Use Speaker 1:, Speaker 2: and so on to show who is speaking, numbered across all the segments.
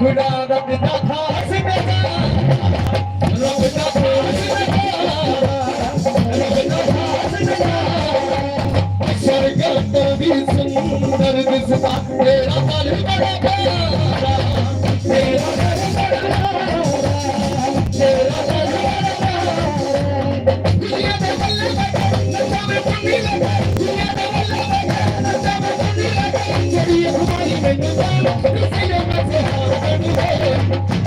Speaker 1: ਸੋਹਣਾ ਹਾਰ ਮੈਨੂੰ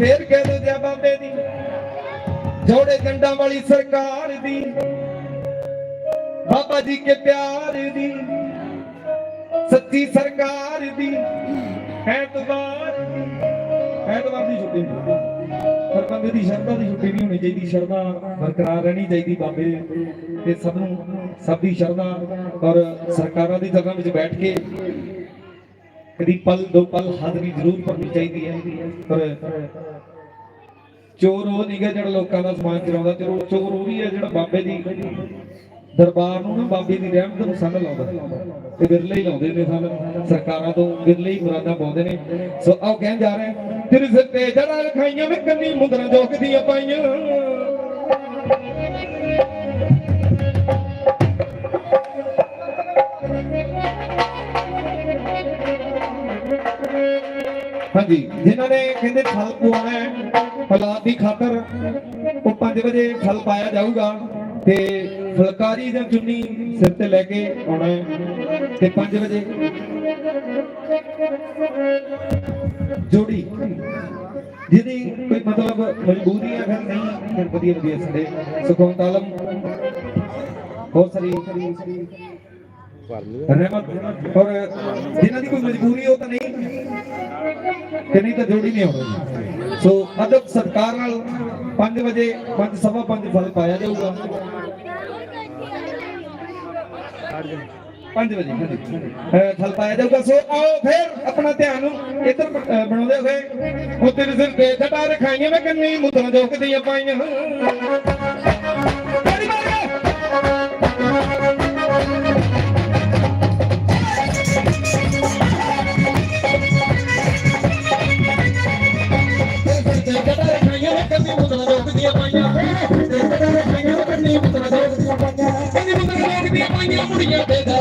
Speaker 1: ਫੇਰ ਕਹਿ ਦੋ ਜੇ ਬਾਬੇ ਦੀ। ਜੋੜੇ ਜੰਡਾਂ ਵਾਲੀ ਸਰਕਾਰ ਦੀ। ਬਾਬਾ ਜੀ ਕੇ ਪਿਆਰ ਦੀ। ਸੱਚੀ ਸਰਕਾਰ ਦੀ। ਐਤਵਾਰ ਐਤਵਾਰ ਦੀ ਛੁੱਟੀ ਨਹੀਂ ਪਰ ਬੰਦੇ ਦੀ ਸ਼ਰਧਾ ਦੀ ਛੁੱਟੀ ਨਹੀਂ ਹੋਣੀ ਚਾਹੀਦੀ। ਸ਼ਰਧਾ ਬਰਕਰਾਰ ਰਹਿਣੀ ਚਾਹੀਦੀ ਬਾਬੇ ਤੇ ਸਭ ਨੂੰ, ਸਭ ਦੀ ਸ਼ਰਧਾ। ਔਰ ਸਰਕਾਰਾਂ ਦੀ ਜਗ੍ਹਾ ਵਿੱਚ ਬੈਠ ਕੇ ਕਦੀ ਪਲ ਦੋ ਪਲ ਹਾਜ਼ਰੀ ਜ਼ਰੂਰ ਭਰਨੀ ਚਾਹੀਦੀ ਹੈ। ਪਰ ਚੋਰ ਉਹ ਨਹੀਂ ਗਾ ਜਿਹੜਾ ਲੋਕਾਂ ਦਾ ਸਮਾਨ ਚੁਰਾਉਂਦਾ ਚੋਰ ਚੋਰ ਉਹ ਵੀ ਹੈ ਜਿਹੜਾ ਬਾਬੇ ਦੀ ਦਰਬਾਰ ਨੂੰ ਨਾ ਬਾਬੇ ਦੀ ਰਹਿਮਤ ਨੂੰ ਸੰਗ ਲਾਉਂਦਾ। ਤੇ ਵਿਰਲੇ ਹੀ ਲਾਉਂਦੇ ਨੇ ਸਾਨੂੰ ਸਰਕਾਰਾਂ ਤੋਂ ਵਿਰਲੇ ਹੀ ਮੁਰਾਦਾਂ ਪਾਉਂਦੇ ਨੇ। ਸੋ ਆਓ ਕਹਿਣ ਜਾ ਰਹੇ ਹਾਂ, ਤੇਰੇ ਸਿਰ ਤੇ ਜੜਾ ਰਖਾਈਆਂ ਵੇ ਕੰਨੀ ਮੁੰਦਰਾਂ ਜੋਗਦੀਆਂ ਪਾਈਆਂ। ਹਾਂਜੀ, ਜਿਨ੍ਹਾਂ ਨੇ ਕਹਿੰਦੇ ਫਲ ਪਵਾਉਣਾ ਹੈ ਔਲਾਦ ਦੀ ਖਾਤਰ ਉਹ 5 ਵਜੇ ਫਲ ਪਾਇਆ ਜਾਊਗਾ ਤੇ ਫਲਕਾਰੀ ਜਾਂ ਚੁੰਨੀ ਸਿਰ ਤੇ ਲੈ ਕੇ ਆਉਣਾ ਹੈ ਤੇ 5 ਵਜੇ। ਜੋੜੀ, ਜਿਹਦੀ ਕੋਈ ਮਤਲਬ ਮਜਬੂਰੀ ਹੈ ਫਿਰ ਨਹੀਂ, ਫਿਰ ਵਧੀਆ ਵਧੀਆ ਸਾਡੇ ਸੁਖਵੰਤ ਆਲਮ। ਬਹੁਤ ਸਾਰੀ ਰਹਿਮਤ ਔਰ ਜਿਨ੍ਹਾਂ ਦੀ ਕੋਈ ਮਜਬੂਰੀ ਹੋ ਤਾਂ ਨਹੀਂ ਤੇ ਨਹੀਂ ਤਾਂ ਜੋੜੀ ਨਹੀਂ ਹੋਣੀ ਸੋ ਅਦਬ ਸਤਕਾਰ ਨਾਲ 5 ਵਜੇ 5 ਸਵਾ 5 ਫਲ ਪਾਇਆ ਜਾਊਗਾ। 5 ਵਜੇ ਫਲ ਪਾਇਆ ਜਾਊਗਾ। ਸੋ ਆਓ ਫਿਰ ਆਪਣਾ ਧਿਆਨ ਇੱਧਰ ਬਣਾਉਂਦੇ ਹੋਏ ਉਹ ਤੇਰੇ ਤੇ ਜਟਾ ਰਖਾਈਆਂ ਮੈਂ ਕੰਨੀ ਮੁੱਦਰਾਂ ਜੋਕਦੀਆਂ ਪਾਈਆਂ। ਤਾੜੀ ਮਾਰ ਕੇ। ਮੁੜੀਆਂ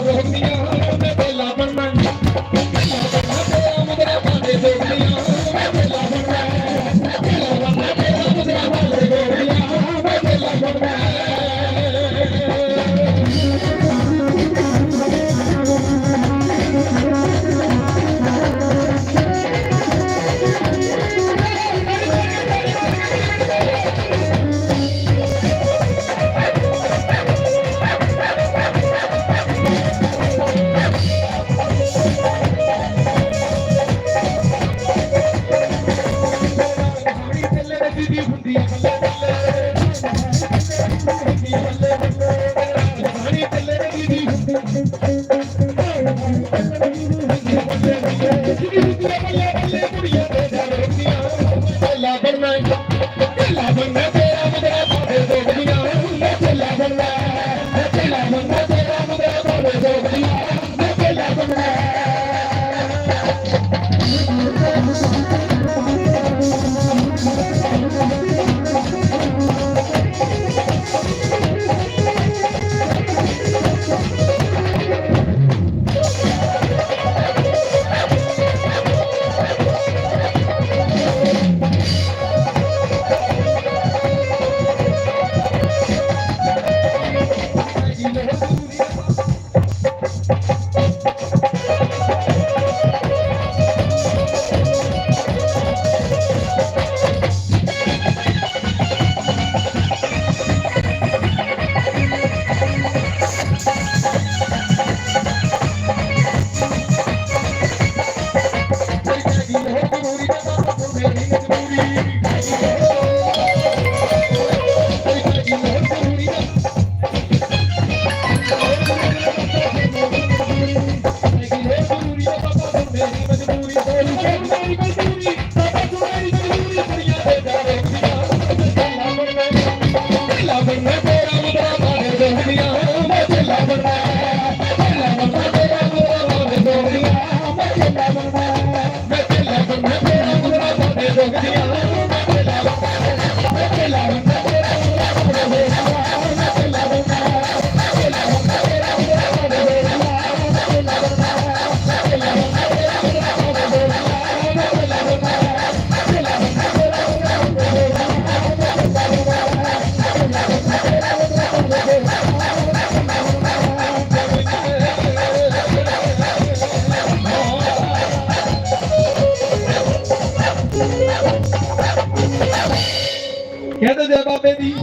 Speaker 1: ਕਹਿੰਦੇ ਬਾਬੇ ਦੀ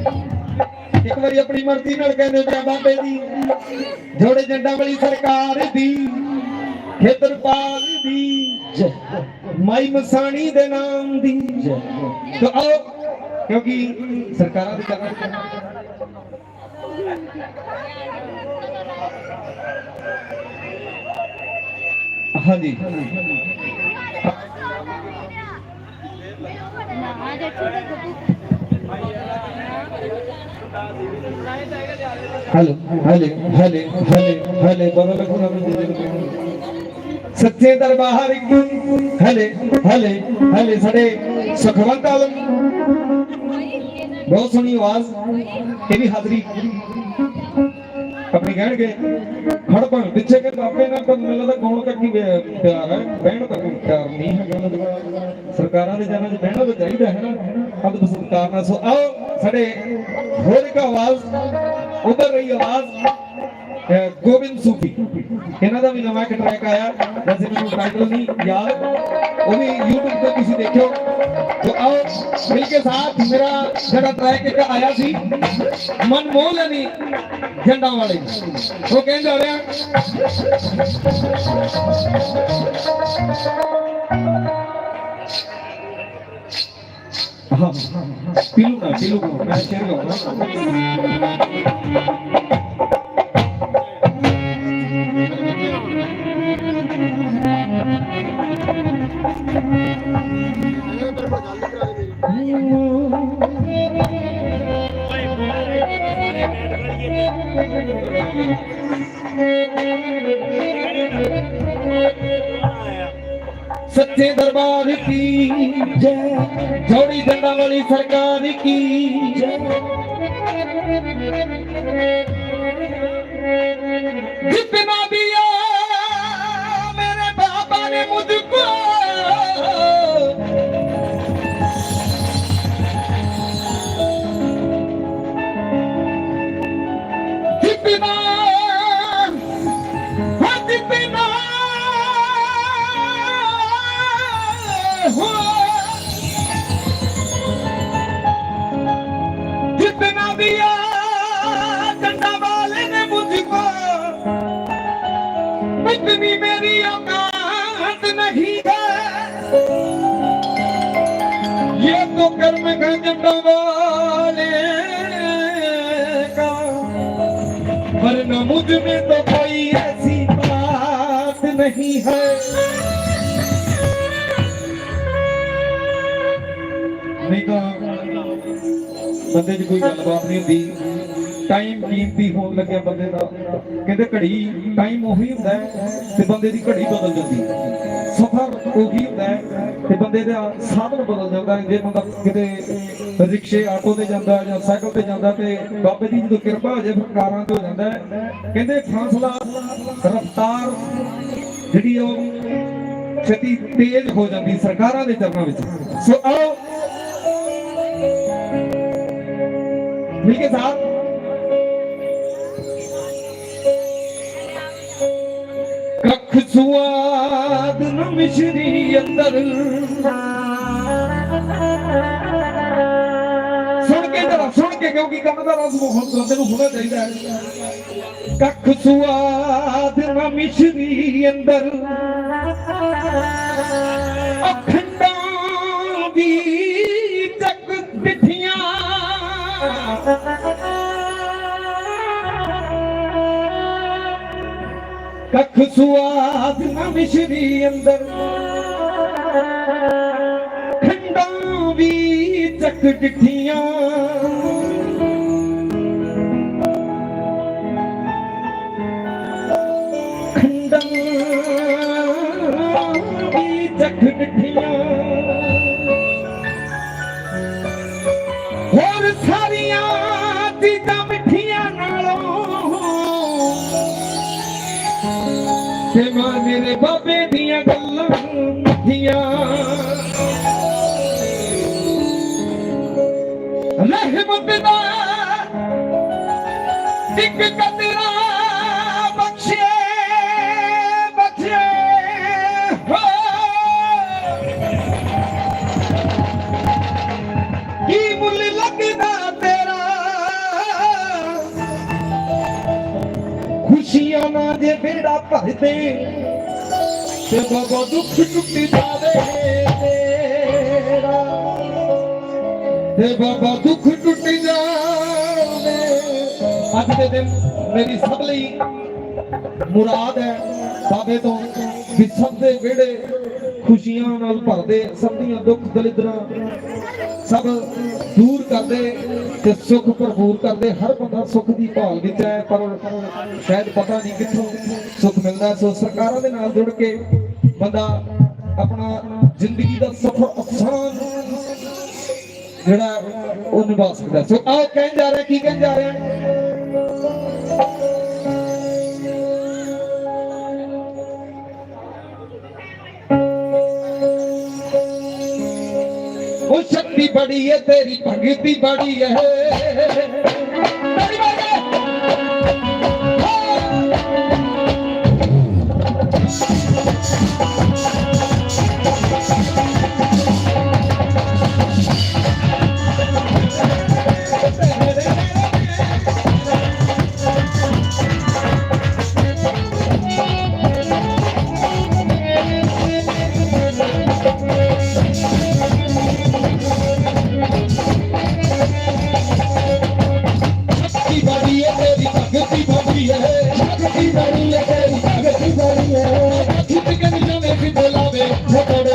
Speaker 1: ਇੱਕ ਵਾਰੀ ਆਪਣੀ ਮਰਜ਼ੀ ਨਾਲ ਕਹਿੰਦੇ ਜੈ ਬਾਬੇ ਦੀ ਜੋੜੇ ਜੰਡਾਂ ਵਾਲੀ ਸਰਕਾਰ ਦੀ ਖੇਤਰਪਾਲ ਦੀ ਮਾਈ ਮਸਾਣੀ ਦੇ ਨਾਮ ਦੀ ਤੋ ਆਓ ਕਿਉਂਕਿ ਸਰਕਾਰਾਂ ਦੀ ਜਗ੍ਹਾ ਹਾਂਜੀ ਹਲੋ ਹਲੇ ਹਲੇ ਹਲੇ ਹਲੇ ਬਦਲ ਕੋਨਾ ਸੱਚੇ ਦਰਬਾਰ ਇੱਕ ਹਲੇ ਹਲੇ ਹਲੇ ਸਾਡੇ ਸੁਖਵੰਤ ਆਲਮ। ਬਹੁਤ ਸੋਹਣੀ ਆਵਾਜ਼। ਇਹ ਵੀ ਹਾਜ਼ਰੀ। ਆਪਣੀ ਕਹਿਣਗੇ ਖੜਪਣ ਪਿੱਛੇ ਕੇ ਬਾਬੇ ਨਾਲ ਤਾਂ ਮੈਨੂੰ ਲੱਗਦਾ ਕੌਣ ਤੱਕ ਹੀ ਪਿਆਰ ਹੈ? ਬਹਿਣ ਤੱਕ ਪਿਆਰ ਨਹੀਂ ਹੈਗਾ ਸਰਕਾਰਾਂ ਦੇ ਜਾਨਾਂ 'ਚ ਬਹਿਣਾ ਤਾਂ ਚਾਹੀਦਾ ਹੈ ਨਾ। ਹੱਦ ਸਰਕਾਰ ਨਾਲ ਸੋ ਆਓ, ਸਾਡੇ ਹੋਰ ਇੱਕ ਆਵਾਜ਼, ਉਧਰ ਰਹੀ ਆਵਾਜ਼। ਗੋਬਿੰਦ ਸੂਫੀ ਇਹਨਾਂ ਦਾ ਵੀ ਨਵਾਂ ਇੱਕ ਟਰੈਕ ਆਇਆ ਵੈਸੇ ਮੈਨੂੰ ਟਾਈਟਲ ਨਹੀਂ ਯਾਦ ਉਹ ਵੀ YouTube ਤੇ ਤੁਸੀਂ ਦੇਖਿਓ तो आओ मिल के साथ मेरा जरा ट्रैक एक आया सी मनमोहनी झंडा वाले वो कह जा रहे हैं हाँ पीलू ना पीलू को मैं शेर गाऊंगा ਇੱਥੇ ਦਰਬਾਰ ਕੀ ਜੈ? ਜੋੜੀ ਜੰਡਾ ਵਾਲੀ ਸਰਕਾਰ ਕੀ ਘੜੀ ਟਾਈਮ ਉਹੀ ਹੁੰਦਾ ਤੇ ਬੰਦੇ ਦੀ ਘੜੀ ਬਦਲ ਜਾਂਦੀ ਸਫ਼ਰ ਉਹੀ ਹੁੰਦਾ ਤੇ ਬੰਦੇ ਦਾ ਸਾਧਨ ਬਦਲ ਜਾਂਦਾ ਜੇ ਬੰਦਾ ਕਿਤੇ ਰਿਕਸ਼ੇ ਆਟੋ ਤੇ ਜਾਂਦਾ ਜਾਂ ਸਾਈਕਲ ਤੇ ਜਾਂਦਾ ਤੇ ਬਾਬੇ ਦੀ ਜਦੋਂ ਕਿਰਪਾ ਹੋ ਜਾਏ, ਫਿਰ ਕਾਰਾਂ ਤੇ ਹੋ ਜਾਂਦਾ ਕਹਿੰਦੇ ਫਾਸਲਾ, ਰਫ਼ਤਾਰ ਜਿਹੜੀ ਉਹ ਛੇਤੀ ਤੇਜ਼ ਹੋ ਜਾਂਦੀ ਸਰਕਾਰਾਂ ਦੇ ਚਰਨਾਂ ਵਿੱਚ। ਸੋ ਆਓ, ਠੀਕ ਹੈ ਸਾਹਿਬ ਕੱਖ ਸੁਆਦ ਨ ਮਿਸ਼ਰੀ ਅੰਦਰ। ਸੁਣ ਕੇ ਜਰਾ, ਸੁਣ ਕੇ, ਕਿਉਂਕਿ ਕੰਮ ਦਾ ਰਸ ਬਹੁਤ ਬੰਦੇ ਨੂੰ ਚਾਹੀਦਾ ਹੈ। ਕੱਖ ਸੁਆਦ ਨ ਮਿਸ਼ਰੀ ਅੰਦਰ। ਅਖੰਡਾਂ ਵੀ ਜਗ ਬਿਠੀਆਂ ڪک سواد نه اندر کنڊان به جهک ڪٺيان کنڊي چک ਮੇਰੇ ਬਾਬੇ ਦੀਆਂ ਗੱਲਾਂ ਮਿੱਠੀਆਂ। ਰਹਿਮਤ ਦਾ ਇੱਕ ਕਤਰਾ ਬਖਸ਼ੇ ਬਖਸ਼ੇ। ਹੋ ਕੀ ਮੁੱਲ ਲੱਗਦਾ ਤੇਰਾ? ਖੁਸ਼ੀਆਂ ਨਾਲ ਜੇ ਬੇੜਾ ਭਰਦੇ। ਤੇ ਬਾਬਾ ਦੁੱਖ ਟੁੱਟ ਜਾਵੇ ਤੇਰਾ ਤੇ ਬਾਬਾ ਦੁੱਖ ਟੁੱਟ ਜਾਵੇ। ਅੱਜ ਦੇ ਦਿਨ ਮੇਰੀ ਸਭ ਲਈ ਮੁਰਾਦ ਹੈ, ਬਾਬੇ ਤੋਂ ਵੀ ਸਭ ਦੇ ਵਿਹੜੇ ਖੁਸ਼ੀਆਂ ਨਾਲ ਭਰਦੇ ਸਭ ਦੀਆਂ ਦੁੱਖ ਦਲਿਦਰਾਂ, ਸਭ ਦੂਰ ਕਰਦੇ ਤੇ ਸੁੱਖ ਭਰਪੂਰ ਕਰਦੇ। ਹਰ ਬੰਦਾ ਸੁੱਖ ਦੀ ਭਾਲ ਵਿੱਚ ਹੈ, ਪਰ ਸ਼ਾਇਦ ਪਤਾ ਨਹੀਂ ਕਿੱਥੋਂ ਸੁੱਖ ਮਿਲਦਾ। ਸੋ ਸਰਕਾਰਾਂ ਦੇ ਨਾਲ ਜੁੜ ਕੇ ਬੰਦਾ ਆਪਣਾ ਜ਼ਿੰਦਗੀ ਦਾ ਸਫਰ ਆਸਾਨ ਜਿਹੜਾ ਉਹ ਨਿਭਾ ਸਕਦਾ। ਸੋ ਆਹ ਕਹਿਣ ਜਾ ਰਿਹਾ, ਕੀ ਕਹਿਣ ਜਾ ਰਿਹਾ? ਉਹ ਸ਼ਕਤੀ ਬੜੀ ਹੈ ਤੇਰੀ ਭਗਤੀ ਬੜੀ What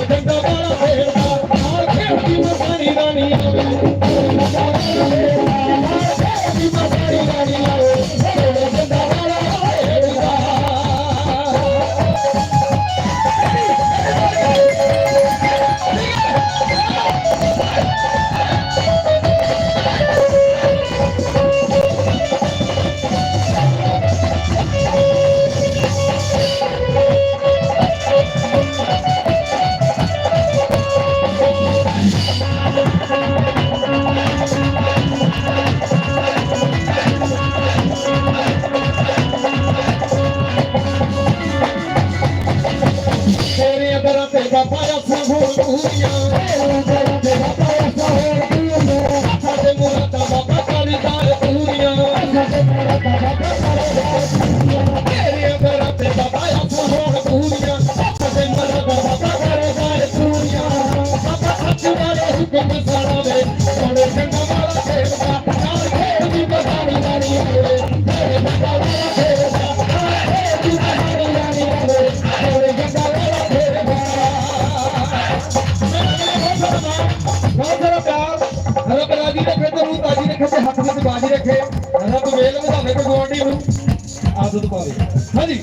Speaker 1: हरी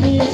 Speaker 1: ਗਿਆ ਸੀ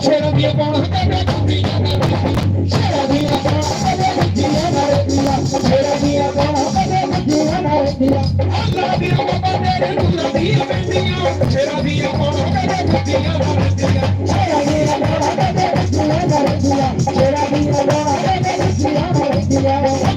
Speaker 1: ਸ਼ੇਰਾਂ ਦੀਆਂ ਬਾਹਾਂ ਕਦੇ ਕੁੱਤੀਆਂ ਨਾ ਰੱਖੀਆਂ ਸ਼ੇਰਾਂ ਦੀਆਂ ਬਾਹਾਂ ਕਦੇ ਕੁੱਤੀਆਂ ਨਾ ਰੱਖੀਆਂ ਸ਼ੇਰਾਂ ਦੀਆਂ ਬਾਹਾਂ ਕਦੇ ਕੁੱਤੀਆਂ ਨਾ ਰੱਖੀਆਂ ਅੱਲਾ ਦੀਆਂ ਬਾਹਾਂ ਤੇਰੇ ਨੂਰਾਂ ਦੀਆਂ ਬੈਠੀਆਂ ਸ਼ੇਰਾਂ ਦੀਆਂ ਬਾਹਾਂ ਕਦੇ ਕੁੱਤੀਆਂ ਨਾ ਰੱਖੀਆਂ ਸ਼ੇਰਾਂ ਦੀਆਂ ਬਾਹਾਂ ਕਦੇ ਕੁੱਤੀਆਂ ਨਾ ਰੱਖੀਆਂ ਸ਼ੇਰਾਂ ਦੀਆਂ ਬਾਹਾਂ ਕਦੇ ਕੁੱਤੀਆਂ ਨਾ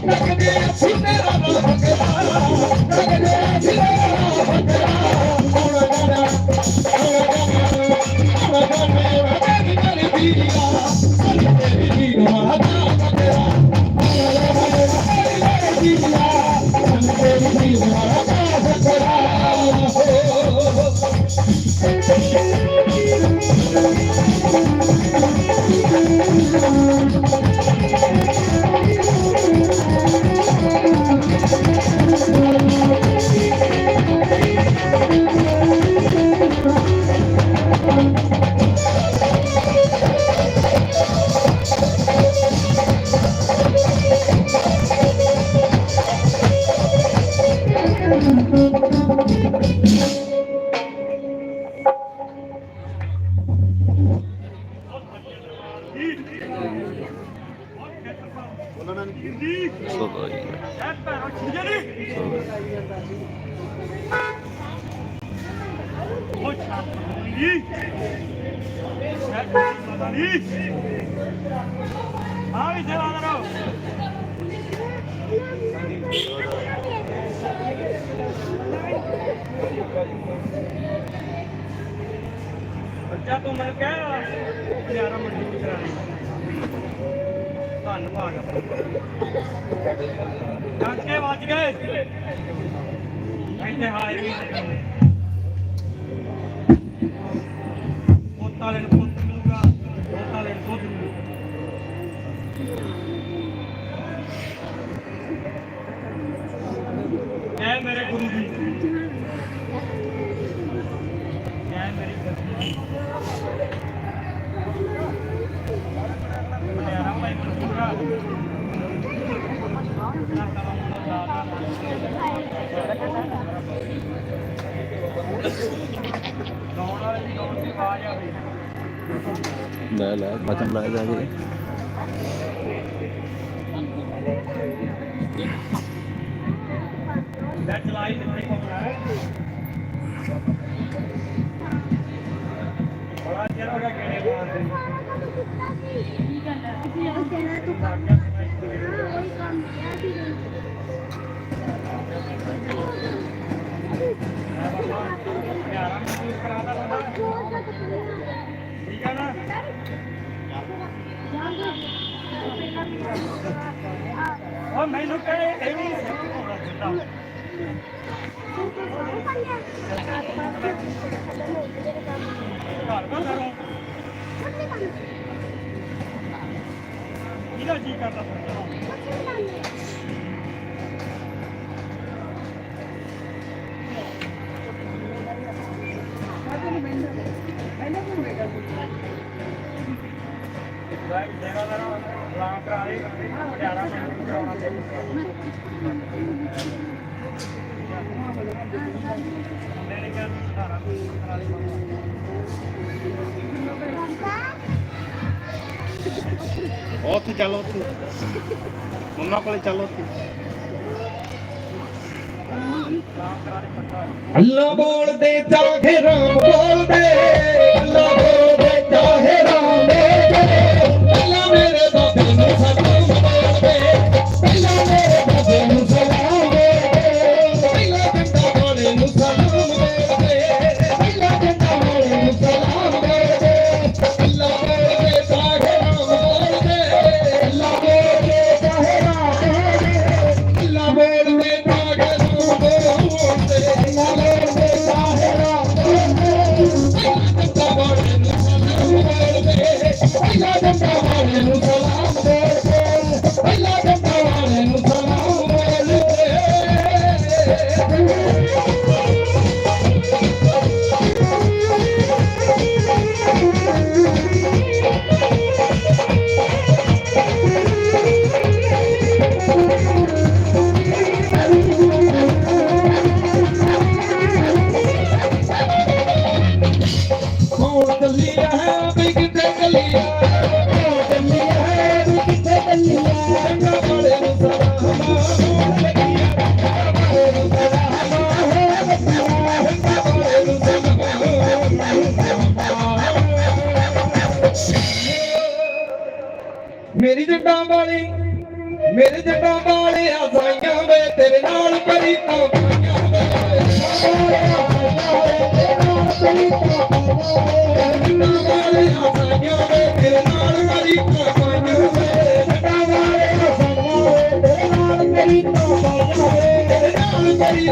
Speaker 2: ਤੂੰ ਮੈਨੂੰ ਕਹਿ ਧੰਨਵਾਦ। ਜੱਜ ਕੇ ਵੱਜ ਗਏ ਇੱਥੇ ਹਾਜ਼ਰ ਵੀ ਪੋਤਾ ਲੈਣ ਮਿਲੂਗਾ ਪੋਤਾ ਲੈਣ ਦੁੱਧ ਮਿਲੂਗਾ ਜੈ ਮੇਰੇ ਗੁਰੂ ਜੀ ਜੈ ਮੇਰੀ ਗੁਰੂ ਮਨਿਆਰਾ ਭਾਈ ਮਨਸੂਰਾ ਗਾਉਣ ਵਾਲੇ ਦੀ ਗਾਉਣ ਦੀ ਆਵਾਜ਼ ਆ ਰਹੀ
Speaker 3: ਲੈ ਲੈ ਬਚਨ ਲੈ ਜਾ ਕੇ
Speaker 2: ਲੈ ਚਲਾਈ ਤੇ ਨਹੀਂ ਬੜਾ ਚਿਰ ਹੋ ਗਿਆ ਕਿਹੜੇ ਮਾਰਦੇ ਪਿਆਰਾ ਮਹਿਸੂਸ ਕਰਾਦਾ ਬੰਦਾ ਠੀਕ ਹੈ ਨਾ? ਉਹ ਮੈਨੂੰ ਕਹੇ, ਇਹ ਵੀ ਹੋਣਾ ਚਾਹੀਦਾ ਘਰ ਦਾ ਕਰੋ। ਇਹਦਾ ਜੀ ਕਰਦਾ ਫਿਰ ਬਾਈ
Speaker 4: ਉੱਥੇ ਚੱਲ ਉੱਥੇ। ਮੰਮਾ ਕੋਲੇ ਚੱਲ ਉੱਥੇ।
Speaker 1: আল্লাহ বলতে চাহে রাম বলতে আল্লাহ বলতে চাহে ਜੱਟਾਂ ਵਾਲੀ, ਮੇਰੇ ਜੱਟਾਂ ਵਾਲੇ ਆਸਾਈਆਂ ਵੇ, ਤੇਰੇ ਨਾਲ ਕਰੀ ਤਾਂ ਪਾਈਆਂ ਵੇ। ਜੱਟਾਂ ਵਾਲੇ ਆਸਾਈਆਂ ਵੇ, ਤੇਰੇ ਨਾਲ ਕਰੀ ਤਾਂ ਪਾਈਆਂ ਵੇ। ਨਾਲ ਕਰੀ